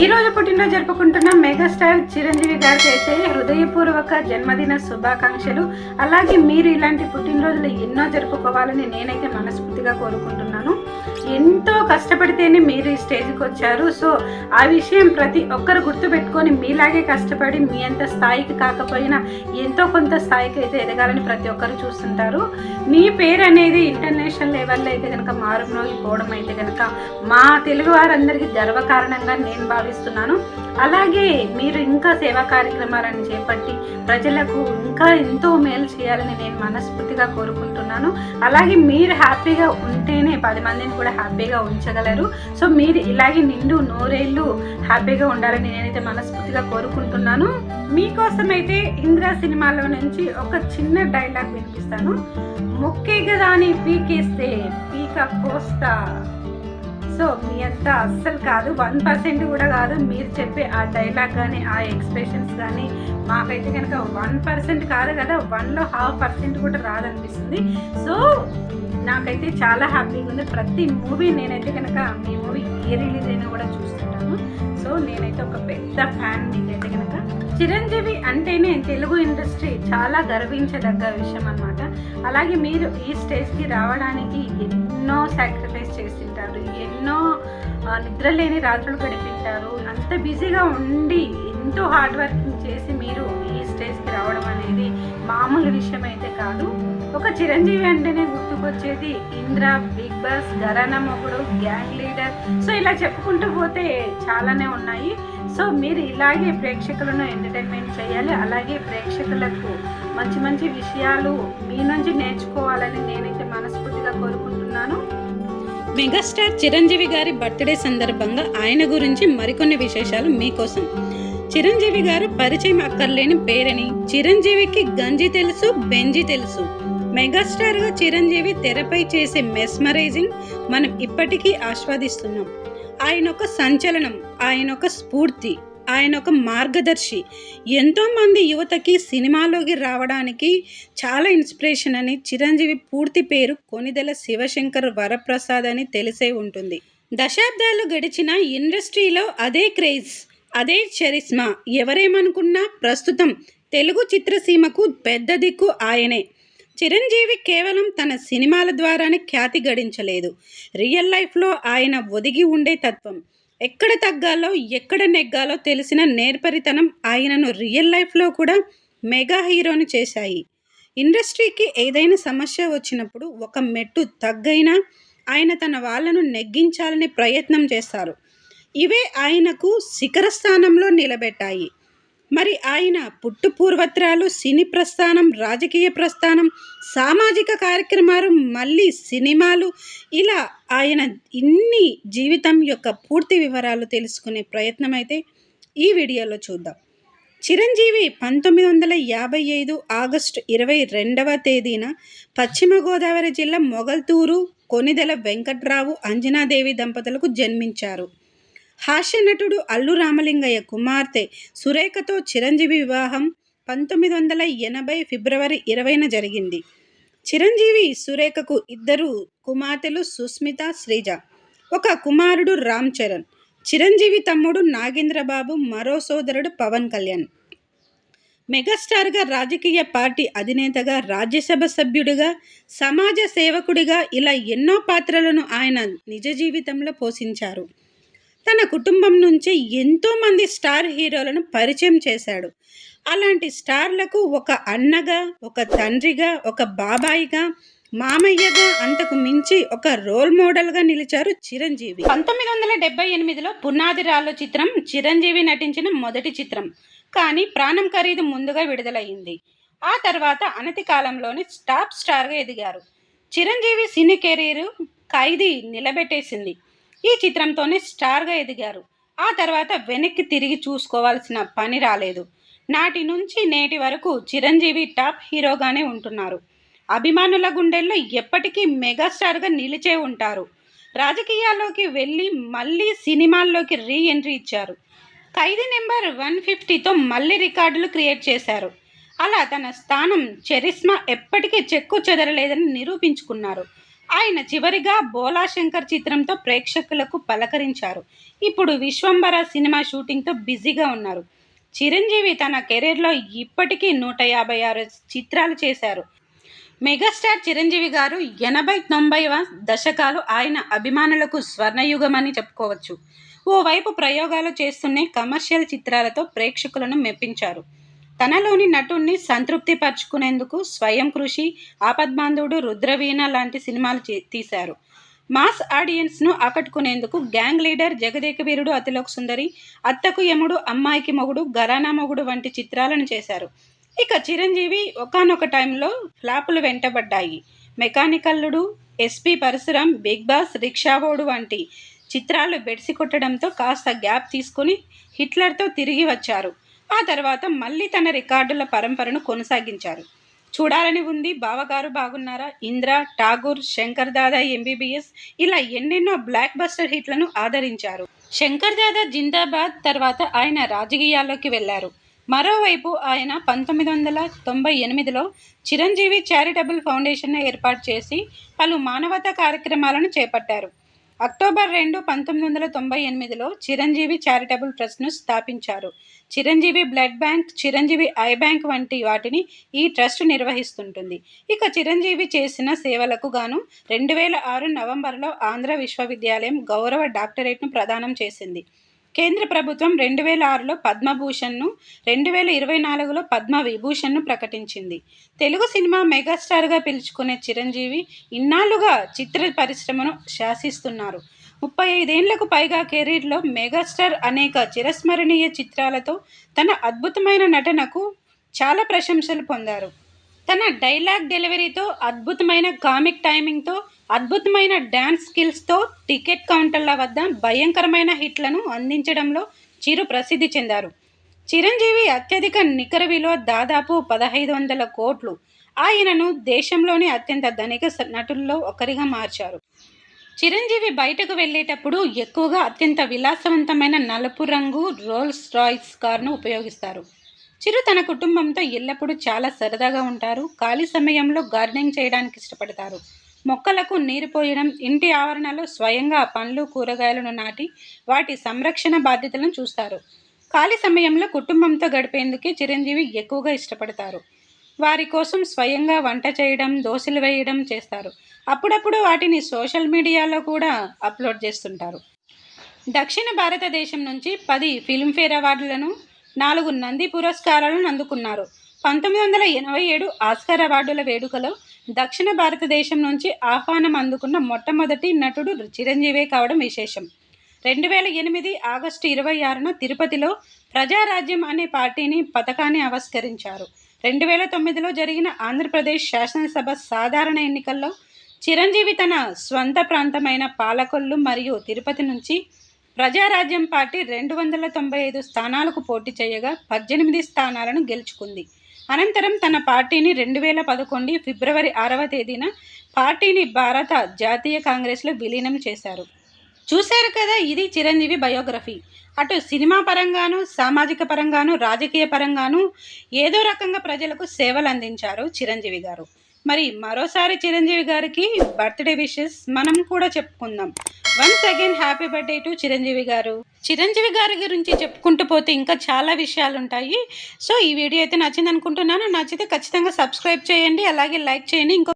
ఈ రోజు పుట్టినరోజు జరుపుకుంటున్న మెగాస్టార్ చిరంజీవి గారికి అయితే హృదయపూర్వక జన్మదిన శుభాకాంక్షలు. అలాగే మీరు ఇలాంటి పుట్టినరోజులు ఎన్నో జరుపుకోవాలని నేనైతే మనస్ఫూర్తిగా కోరుకుంటున్నాను. ఎంతో కష్టపడితేనే మీరు ఈ స్టేజ్కి వచ్చారు. సో ఆ విషయం ప్రతి ఒక్కరు గుర్తుపెట్టుకొని మీలాగే కష్టపడి మీ అంత స్థాయికి కాకపోయినా ఎంతో కొంత స్థాయికి అయితే ఎదగాలని ప్రతి ఒక్కరు చూస్తుంటారు. మీ పేరు అనేది ఇంటర్నేషనల్ లెవెల్లో అయితే కనుక మారుమోగిపోవడం అయితే కనుక మా తెలుగు వారందరికీ గర్వకారణంగా నేను భావిస్తున్నాను. అలాగే మీరు ఇంకా సేవా కార్యక్రమాలను చేపట్టి ప్రజలకు ఇంకా ఎంతో మేలు చేయాలని నేను మనస్ఫూర్తిగా కోరుకుంటున్నాను. అలాగే మీరు హ్యాపీగా ఉంటేనే పది మందిని కూడా హ్యాపీగా ఉంచగలరు. సో మీరు ఇలాగే నిండు నూరేళ్ళు హ్యాపీగా ఉండాలని నేనైతే మనస్ఫూర్తిగా కోరుకుంటున్నాను. మీకోసం అయితే సినిమాలో నుంచి ఒక చిన్న డైలాగ్ వినిపిస్తాను. మొక్కే కదా అని పీకేస్తే పీక కోస్తా. సో మీ అంత అస్సలు కాదు. వన్ పర్సెంట్ కూడా కాదు. మీరు చెప్పే ఆ డైలాగ్ కానీ ఆ ఎక్స్ప్రెషన్స్ కానీ మాకైతే కనుక వన్ పర్సెంట్ కాదు కదా. వన్లో హాఫ్ పర్సెంట్ కూడా రాదనిపిస్తుంది. సో నాకైతే చాలా హ్యాపీగా ఉంది. ప్రతి మూవీ నేనైతే కనుక మీ మూవీ ఏ రిలీజ్ అయినా కూడా చూస్తుంటాను. సో నేనైతే ఒక పెద్ద ఫ్యాన్ మీకైతే కనుక చిరంజీవి అంటేనే తెలుగు ఇండస్ట్రీ చాలా గర్వించదగ్గ విషయం అన్నమాట. అలాగే మీరు ఈ స్టేజ్కి రావడానికి ఎన్నో సాక్రిఫైస్ చేసింటారు ఎన్నో నిద్రలేని రాత్రులు గడిపింటారు. అంత బిజీగా ఉండి ఎంతో హార్డ్ వర్కింగ్ చేసి మీరు ఈ స్టేజ్కి రావడం అనేది మామూలు విషయం అయితే కాదు. ఒక చిరంజీవి అంటేనే గుర్తుకొచ్చేది Indra big boss Gharana Mogudu gang leader. So ఇలా చెప్పుకుంటూ పోతే చాలానే ఉన్నాయి. సో మీరు ఇలాగే ప్రేక్షకులను ఎంటర్టైన్మెంట్ చేయాలి అలాగే ప్రేక్షకులకు మంచి మంచి విషయాలు మీ నుంచి నేర్చుకోవాలని నేనైతే మనస్ఫూర్తిగా కోరుకుంటున్నాను. మెగాస్టార్ చిరంజీవి గారి బర్త్డే సందర్భంగా ఆయన గురించి మరికొన్ని విశేషాలు మీకోసం. చిరంజీవి గారు పరిచయం అక్కర్లేని పేరని చిరంజీవికి గంజి తెలుసు బెంజి తెలుసు. మెగాస్టార్గా చిరంజీవి తెరపై చేసే మెస్మరైజింగ్ మనం ఇప్పటికీ ఆస్వాదిస్తున్నాం. ఆయన ఒక సంచలనం ఆయన ఒక స్ఫూర్తి. ఆయన ఒక మార్గదర్శి. ఎంతోమంది యువతకి సినిమాలోకి రావడానికి చాలా ఇన్స్పిరేషన్ అని చిరంజీవి పూర్తి పేరు కొనిదెల శివశంకర్ వరప్రసాద్ అని తెలిసే ఉంటుంది. దశాబ్దాలు గడిచిన ఇండస్ట్రీలో అదే క్రేజ్ అదే చరిస్మా ఎవరేమనుకున్నా ప్రస్తుతం తెలుగు చిత్రసీమకు పెద్ద దిక్కు ఆయనే. చిరంజీవి కేవలం తన సినిమాల ద్వారానే ఖ్యాతి గడించలేదు. రియల్ లైఫ్లో ఆయన ఒదిగి ఉండే తత్వం ఎక్కడ తగ్గాలో ఎక్కడ నెగ్గాలో తెలిసిన నేర్పరితనం ఆయనను రియల్ లైఫ్లో కూడా మెగా హీరోని చేశాయి. ఇండస్ట్రీకి ఏదైనా సమస్య వచ్చినప్పుడు ఒక మెట్టు తగ్గైనా ఆయన తన వాళ్ళను నెగ్గించాలనే ప్రయత్నం చేస్తారు. ఇవే ఆయనకు శిఖర స్థానంలో నిలబెట్టాయి. మరి ఆయన పుట్టు పూర్వత్రాలు సినీ ప్రస్థానం రాజకీయ ప్రస్థానం సామాజిక కార్యక్రమాలు మళ్ళీ సినిమాలు ఇలా ఆయన ఇన్ని జీవితం యొక్క పూర్తి వివరాలు తెలుసుకునే ప్రయత్నం అయితే ఈ వీడియోలో చూద్దాం. చిరంజీవి పంతొమ్మిది వందల యాభై ఐదు ఆగస్టు ఇరవై రెండవ తేదీన పశ్చిమ గోదావరి జిల్లా మొగల్తూరు కొనిదెల వెంకట్రావు అంజనాదేవి దంపతులకు జన్మించారు. హాస్యనటుడు అల్లు రామలింగయ్య కుమార్తె సురేఖతో చిరంజీవి వివాహం పంతొమ్మిది వందల ఎనభై ఫిబ్రవరి ఇరవైన జరిగింది. చిరంజీవి సురేఖకు ఇద్దరు కుమార్తెలు సుస్మిత శ్రీజ. ఒక కుమారుడు రామ్ చరణ్. చిరంజీవి తమ్ముడు నాగేంద్రబాబు మరో సోదరుడు పవన్ కళ్యాణ్. మెగాస్టార్గా రాజకీయ పార్టీ అధినేతగా రాజ్యసభ సభ్యుడిగా సమాజ సేవకుడిగా ఇలా ఎన్నో పాత్రలను ఆయన నిజ జీవితంలో పోషించారు. తన కుటుంబం నుంచి ఎంతోమంది స్టార్ హీరోలను పరిచయం చేశాడు. అలాంటి స్టార్లకు ఒక అన్నగా ఒక తండ్రిగా ఒక బాబాయిగా మామయ్యగా అంతకు మించి ఒక రోల్ మోడల్గా నిలిచారు చిరంజీవి. పంతొమ్మిది వందల డెబ్బై ఎనిమిదిలో పునాది రాళ్ళు చిత్రం చిరంజీవి నటించిన మొదటి చిత్రం. కానీ ప్రాణం ఖరీదు ముందుగా విడుదలయ్యింది ఆ తర్వాత అనతి కాలంలోనే టాప్ స్టార్గా ఎదిగారు. చిరంజీవి సినీ కెరీర్ ఖైదీ నిలబెట్టేసింది. ఈ చిత్రంతోనే స్టార్గా ఎదిగారు. ఆ తర్వాత వెనక్కి తిరిగి చూసుకోవాల్సిన పని రాలేదు. నాటి నుంచి నేటి వరకు చిరంజీవి టాప్ హీరోగానే ఉంటున్నారు. అభిమానుల గుండెల్లో ఎప్పటికీ మెగాస్టార్గా నిలిచే ఉంటారు. రాజకీయాల్లోకి వెళ్ళి మళ్ళీ సినిమాల్లోకి రీ ఎంట్రీ ఇచ్చారు. ఖైదీ నెంబర్ వన్ ఫిఫ్టీతో మళ్ళీ రికార్డులు క్రియేట్ చేశారు. అలా తన స్థానం చరిస్మా ఎప్పటికీ చెక్కు చెదరలేదని నిరూపించుకున్నారు. ఆయన చివరిగా బోలాశంకర్ చిత్రంతో ప్రేక్షకులకు పలకరించారు. ఇప్పుడు విశ్వంబర సినిమా షూటింగ్తో బిజీగా ఉన్నారు. చిరంజీవి తన కెరీర్లో ఇప్పటికీ నూట యాభై ఆరు చిత్రాలు చేశారు. మెగాస్టార్ చిరంజీవి గారు ఎనభై తొంభైవ దశకాలు ఆయన అభిమానులకు స్వర్ణయుగం అని చెప్పుకోవచ్చు. ఓవైపు ప్రయోగాలు చేస్తూనే కమర్షియల్ చిత్రాలతో ప్రేక్షకులను మెప్పించారు. తనలోని నటుణ్ణి సంతృప్తి పరుచుకునేందుకు స్వయం కృషి ఆపద్బాంధవుడు రుద్రవీణ లాంటి సినిమాలు తీశారు. మాస్ ఆడియన్స్ను ఆకట్టుకునేందుకు గ్యాంగ్ లీడర్ జగదేకవీరుడు అతిలోక్ సుందరి అత్తకు యముడు అమ్మాయికి మొగుడు గరానా మొగుడు వంటి చిత్రాలను చేశారు. ఇక చిరంజీవి ఒకానొక టైంలో ఫ్లాపులు వెంటబడ్డాయి. మెకానికల్లుడు SP Parasuram big boss Rikshavodu వంటి చిత్రాలు బెడిసి కొట్టడంతో కాస్త గ్యాప్ తీసుకుని హిట్లర్తో తిరిగి వచ్చారు. ఆ తర్వాత మళ్ళీ తన రికార్డుల పరంపరను కొనసాగించారు. చూడాలని ఉంది. బావగారు బాగున్నారా? ఇంద్ర ఠాగూర్ శంకర్ దాదా ఎంబీబీఎస్ ఇలా ఎన్నెన్నో బ్లాక్ బస్టర్ హిట్లను ఆదరించారు. శంకర్ దాదా జిందాబాద్ తర్వాత ఆయన రాజకీయాల్లోకి వెళ్ళారు. మరోవైపు ఆయన పంతొమ్మిది వందల తొంభై ఎనిమిదిలో చిరంజీవి చారిటబుల్ ఫౌండేషన్ను ఏర్పాటు చేసి పలు మానవతా కార్యక్రమాలను చేపట్టారు. అక్టోబర్ రెండు పంతొమ్మిది వందల తొంభై ఎనిమిదిలో చిరంజీవి చారిటబుల్ ట్రస్ట్ను స్థాపించారు. Chiranjeevi blood bank Chiranjeevi eye bank వంటి వాటిని ఈ ట్రస్ట్ నిర్వహిస్తుంటుంది. ఇక చిరంజీవి చేసిన సేవలకు గాను రెండు వేల ఆరు నవంబర్లో ఆంధ్ర విశ్వవిద్యాలయం గౌరవ డాక్టరేట్ను ప్రదానం చేసింది. కేంద్ర ప్రభుత్వం రెండు వేల ఆరులో పద్మభూషణ్ను రెండు వేల ఇరవై నాలుగులో పద్మ విభూషణ్ను ప్రకటించింది. తెలుగు సినిమా మెగాస్టార్గా పిలుచుకునే చిరంజీవి ఇన్నాళ్ళుగా చిత్ర పరిశ్రమను శాసిస్తున్నారు. ముప్పై ఐదేళ్ళకు పైగా కెరీర్లో మెగాస్టార్ అనేక చిరస్మరణీయ చిత్రాలతో తన అద్భుతమైన నటనకు చాలా ప్రశంసలు పొందారు. తన డైలాగ్ డెలివరీతో అద్భుతమైన కామిక్ టైమింగ్తో అద్భుతమైన డ్యాన్స్ స్కిల్స్తో టికెట్ కౌంటర్ల వద్ద భయంకరమైన హిట్లను అందించడంలో చిరు ప్రసిద్ధి చెందారు. చిరంజీవి అత్యధిక నికర విలువ దాదాపు పదహైదు వందల కోట్లు. ఆయనను దేశంలోని అత్యంత ధనిక నటుల్లో ఒకరిగా మార్చారు. చిరంజీవి బయటకు వెళ్ళేటప్పుడు ఎక్కువగా అత్యంత విలాసవంతమైన నలుపు రంగు రోల్స్ రాయిస్ కార్ను ఉపయోగిస్తారు. చిరు తన కుటుంబంతో ఎల్లప్పుడూ చాలా సరదాగా ఉంటారు. ఖాళీ సమయంలో గార్డెనింగ్ చేయడానికి ఇష్టపడతారు. మొక్కలకు నీరు పోయడం ఇంటి ఆవరణలో స్వయంగా పండ్లు కూరగాయలను నాటి వాటి సంరక్షణ బాధ్యతలను చూస్తారు. ఖాళీ సమయంలో కుటుంబంతో గడిపేందుకే చిరంజీవి ఎక్కువగా ఇష్టపడతారు. వారి కోసం స్వయంగా వంట చేయడం దోశలు వేయడం చేస్తారు. అప్పుడప్పుడు వాటిని సోషల్ మీడియాలో కూడా అప్లోడ్ చేస్తుంటారు. దక్షిణ భారతదేశం నుంచి పది ఫిల్మ్ఫేర్ అవార్డులను నాలుగు నంది పురస్కారాలను అందుకున్నారు. పంతొమ్మిది వందల ఎనభై ఏడు ఆస్కార్ అవార్డుల వేడుకలో దక్షిణ భారతదేశం నుంచి ఆహ్వానం అందుకున్న మొట్టమొదటి నటుడు చిరంజీవే కావడం విశేషం. రెండు వేల ఎనిమిది ఆగస్టు ఇరవై ఆరున తిరుపతిలో ప్రజారాజ్యం అనే పార్టీని పథకాన్ని ఆవిష్కరించారు. రెండు వేల తొమ్మిదిలో జరిగిన ఆంధ్రప్రదేశ్ శాసనసభ సాధారణ ఎన్నికల్లో చిరంజీవి తన స్వంత ప్రాంతమైన పాలకొల్లు మరియు తిరుపతి నుంచి ప్రజారాజ్యం పార్టీ రెండు వందల తొంభై ఐదు స్థానాలకు పోటీ చేయగా పద్దెనిమిది స్థానాలను గెలుచుకుంది. అనంతరం తన పార్టీని రెండు వేల పదకొండు ఫిబ్రవరి ఆరవ తేదీన పార్టీని భారత జాతీయ కాంగ్రెస్లో విలీనం చేశారు. చూశారు కదా ఇది చిరంజీవి బయోగ్రఫీ. అటు సినిమా పరంగాను సామాజిక పరంగాను రాజకీయ పరంగాను ఏదో రకంగా ప్రజలకు సేవలు అందించారు చిరంజీవి గారు. మరి మరోసారి చిరంజీవి గారికి బర్త్డే విషెస్ మనం కూడా చెప్పుకుందాం. Once again happy birthday to Chiranjeevi garu. Chiranjeevi గారి గురించి చెప్పుకుంటూ పోతే ఇంకా చాలా విషయాలు ఉంటాయి. సో ఈ వీడియో అయితే నచ్చింది అనుకుంటున్నాను నచ్చితే ఖచ్చితంగా సబ్స్క్రైబ్ చేయండి. అలాగే లైక్ చేయండి. ఇంకో